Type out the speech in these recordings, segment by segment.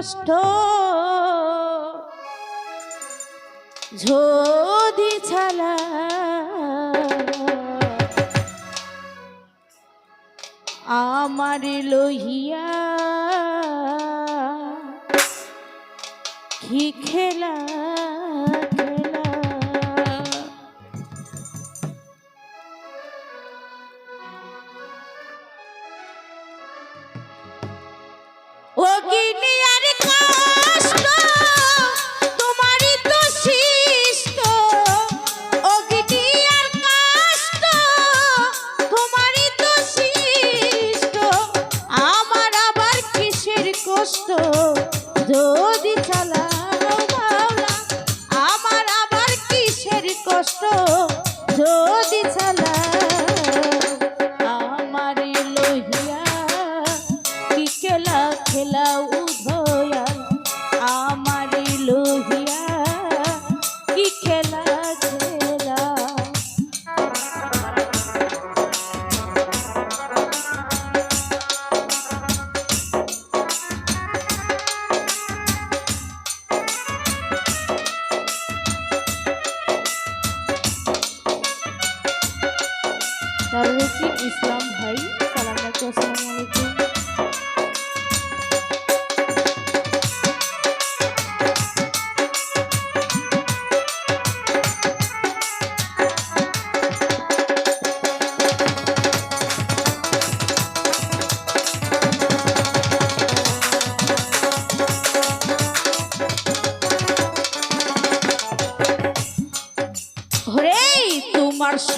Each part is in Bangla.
কষ্ট। যদি ছালা আমার লহিয়া খি খেলা? খেলাও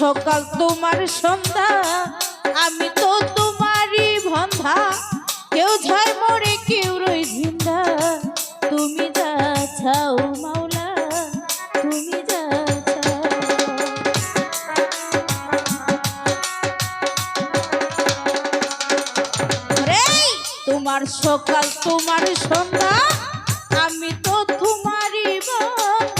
সকাল তোমার সন্ধ্যা, আমি তো তোমারই ভন্ধা কেউ ঝড় মরে, কেউ রই ঝিন্দা তুমি যা ছাও মাওলা, তুমি যা তোমার সকাল, তোমার সন্ধ্যা, আমি তো তোমারই বন্ধা।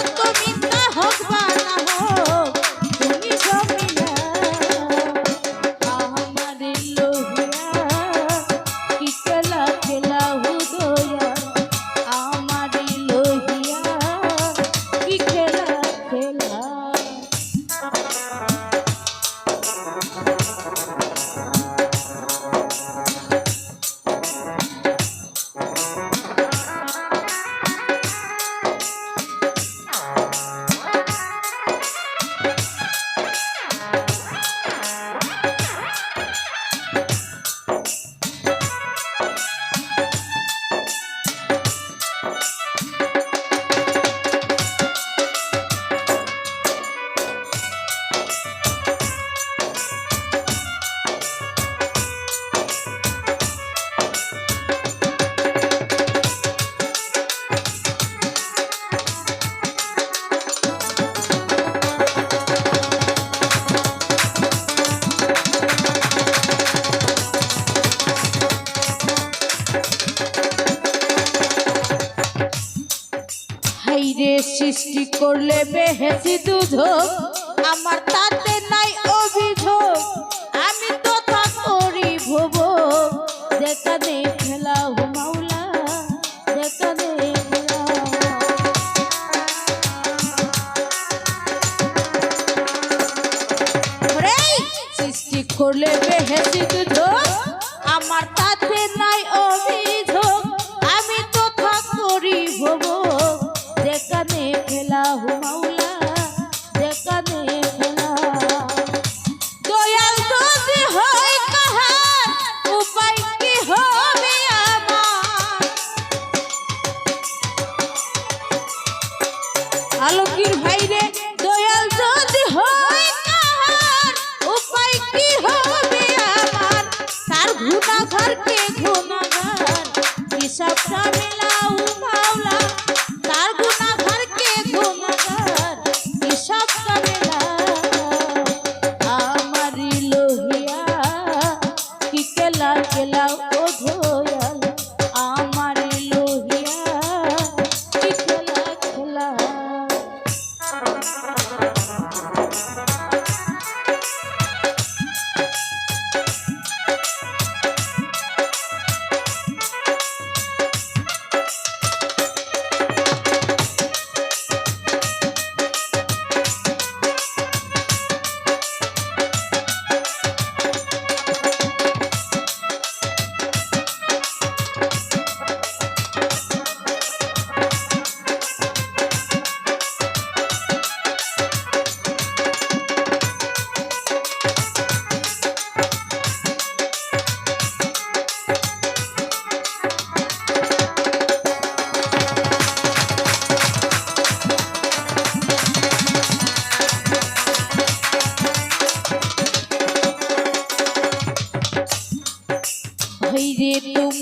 সত্য মিথ্যা হোক সৃষ্টি করলে বেহেসি দুধ আমার তার আলোকির ভাইরে দয়াল যদি হয় উপায় কি হবে আমার? তার ঘুটা ঘরকে ঘুর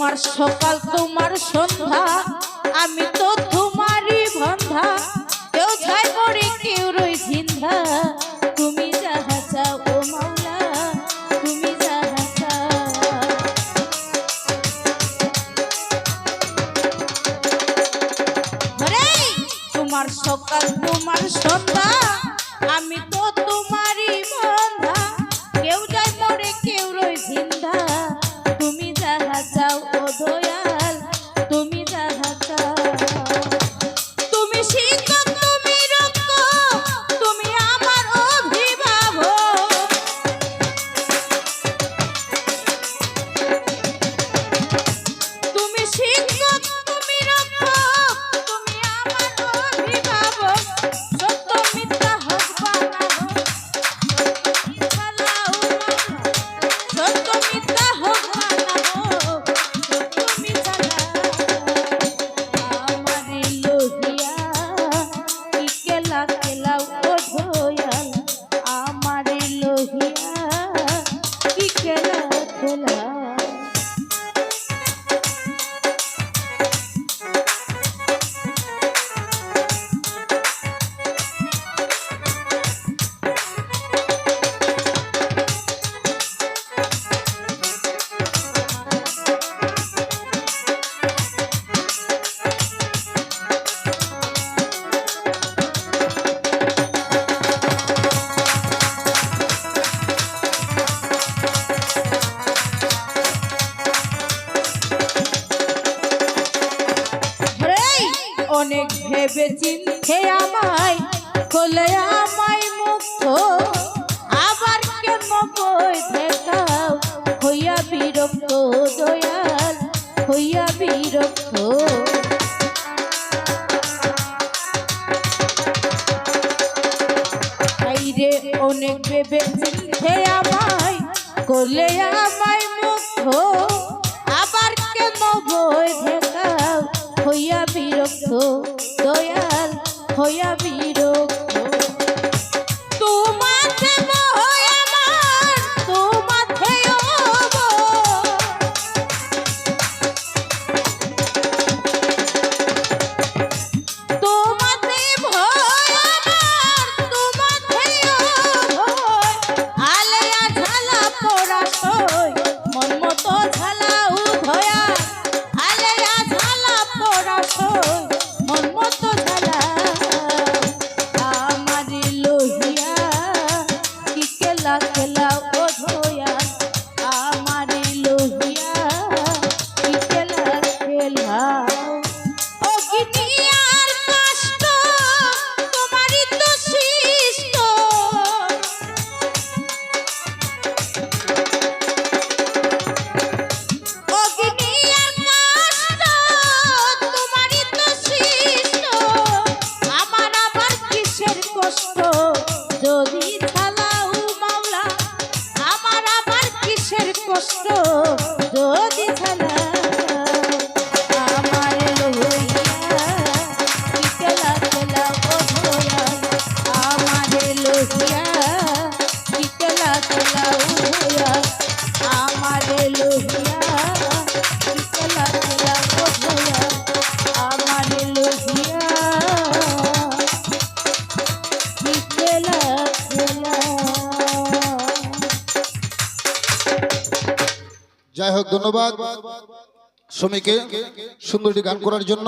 তোমার সকাল, তোমার সন্ধ্যা, আমি তো তোমারই বন্ধা। কেউ ছাই করে কেউ রই ঝিন্ধা। তুমি যাহা চাও তুমি যাহা চাও। সকাল, তোমার সন্ধ্যা, আমি তো তোমারই বন্ধা। কেউ যায় মরে কেউ রই জিন্দা তুমি যাহা চাও ও অনেক ভেবে চিনতে আমায় খোলে আমায় মুক্ত আবার কেন বই দেখাও? হইয়া বিরক্ত দয়াল, হইয়া বিরক্ত। রে অনেক ভেবে চিনতে আমায় কোলে আমায় মুক্ত আবার কেন বই দেখাও? হইয়া বিরক্ত দয়াল হইয়া বিরক্ত। কষ্ট ধন্যবাদ। শ্রমিকে সুন্দরটি গান করার জন্য।